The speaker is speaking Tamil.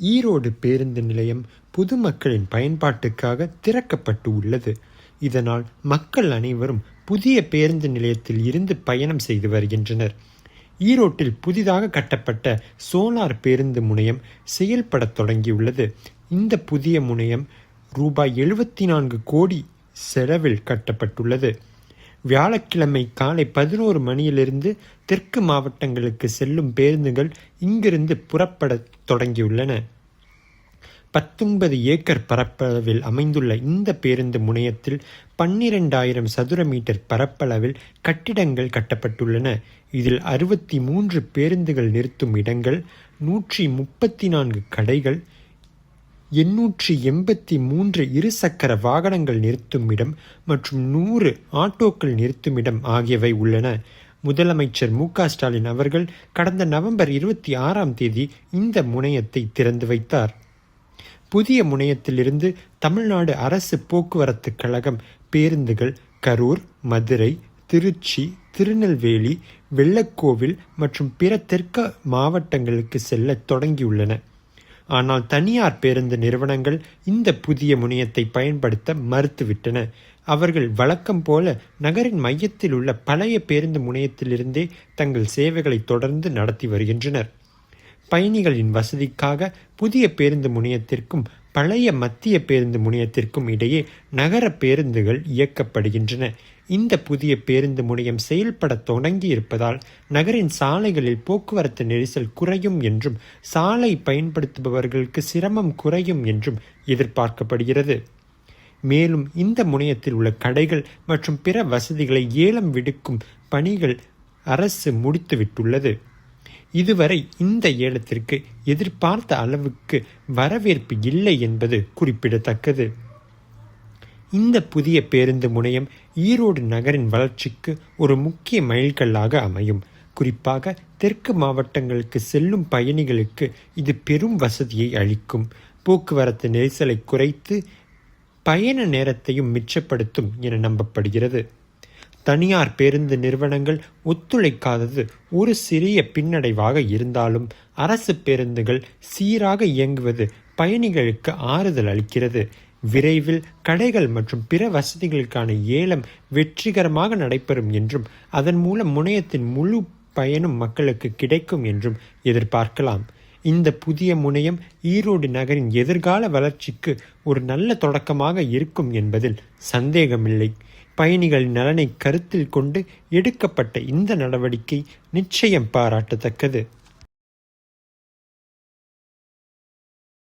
ஈரோடு பேருந்து நிலையம் பொதுமக்களின் பயன்பாட்டுக்காக திறக்கப்பட்டு உள்ளது. இதனால் மக்கள் அனைவரும் புதிய பேருந்து நிலையத்தில் இருந்து பயணம் செய்து வருகின்றனர். ஈரோட்டில் புதிதாக கட்டப்பட்ட சோலார் பேருந்து முனையம் செயல்படத் தொடங்கியுள்ளது. இந்த புதிய முனையம் ரூபாய் எழுபத்தி நான்கு கோடி செலவில் கட்டப்பட்டுள்ளது. வியாழக்கிழமை காலை பதினோரு மணியிலிருந்து தெற்கு மாவட்டங்களுக்கு செல்லும் பேருந்துகள் இங்கிருந்து புறப்படத் தொடங்கியுள்ளன. பத்தொன்பது ஏக்கர் பரப்பளவில் அமைந்துள்ள இந்த பேருந்து முனையத்தில் பன்னிரெண்டாயிரம் சதுர மீட்டர் பரப்பளவில் கட்டிடங்கள் கட்டப்பட்டுள்ளன. இதில் அறுபத்தி மூன்று பேருந்துகள் நிறுத்தும் இடங்கள் நூற்றி முப்பத்தி நான்கு கடைகள் எண்ணூற்றி எண்பத்தி மூன்று இருசக்கர வாகனங்கள் நிறுத்தும் இடம் மற்றும் நூறு ஆட்டோக்கள் நிறுத்தும் இடம் ஆகியவை உள்ளன. முதலமைச்சர் மு ஸ்டாலின் அவர்கள் கடந்த நவம்பர் இருபத்தி ஆறாம் தேதி இந்த முனையத்தை திறந்து வைத்தார். புதிய முனையத்திலிருந்து தமிழ்நாடு அரசு போக்குவரத்து கழகம் பேருந்துகள் கரூர் மதுரை திருச்சி திருநெல்வேலி வெள்ளக்கோவில் மற்றும் பிற தெற்கு மாவட்டங்களுக்கு செல்ல தொடங்கியுள்ளன. ஆனால் தனியார் பேருந்து நிறுவனங்கள் இந்த புதிய முனையத்தை பயன்படுத்த மறுத்துவிட்டன. அவர்கள் வழக்கம் போல நகரின் மையத்தில் உள்ள பழைய பேருந்து முனையத்திலிருந்தே தங்கள் சேவைகளை தொடர்ந்து நடத்தி வருகின்றனர். பயணிகளின் வசதிக்காக புதிய பேருந்து முனையத்திற்கும் பழைய மத்திய பேருந்து முனையத்திற்கும் இடையே நகர பேருந்துகள் இயக்கப்படுகின்றன. இந்த புதிய பேருந்து முனையம் செயல்பட தொடங்கி இருப்பதால் நகரின் சாலைகளில் போக்குவரத்து நெரிசல் குறையும் என்றும் சாலை பயன்படுத்துபவர்களுக்கு சிரமம் குறையும் என்றும் எதிர்பார்க்கப்படுகிறது. மேலும் இந்த முனையத்தில் உள்ள கடைகள் மற்றும் பிற வசதிகளை ஏலம் விடுக்கும் பணிகள் அரசு முடித்துவிட்டுள்ளது. இதுவரை இந்த ஏலத்திற்கு எதிர்பார்த்த அளவுக்கு வரவேற்பு இல்லை என்பது குறிப்பிடத்தக்கது. இந்த புதிய பேருந்து முனையம் ஈரோடு நகரின் வளர்ச்சிக்கு ஒரு முக்கிய மைல்கல்லாக அமையும். குறிப்பாக தெற்கு மாவட்டங்களுக்கு செல்லும் பயணிகளுக்கு இது பெரும் வசதியை அளிக்கும். போக்குவரத்து நெரிசலை குறைத்து பயண நேரத்தையும் மிச்சப்படுத்தும் என நம்பப்படுகிறது. தனியார் பேருந்து நிறுவனங்கள் ஒத்துழைக்காதது ஒரு சிறிய பின்னடைவாக இருந்தாலும் அரசு பேருந்துகள் சீராக இயங்குவது பயணிகளுக்கு ஆறுதல் அளிக்கிறது. விரைவில் கடைகள் மற்றும் பிற வசதிகளுக்கான ஏலம் வெற்றிகரமாக நடைபெறும் என்றும் அதன் மூலம் முனையத்தின் முழு பயனும் மக்களுக்கு கிடைக்கும் என்றும் எதிர்பார்க்கலாம். இந்த புதிய முனையம் ஈரோடு நகரின் எதிர்கால வளர்ச்சிக்கு ஒரு நல்ல தொடக்கமாக இருக்கும் என்பதில் சந்தேகமில்லை. பயணிகளின் நலனை கருத்தில் கொண்டு எடுக்கப்பட்ட இந்த நடவடிக்கை நிச்சயம் பாராட்டத்தக்கது.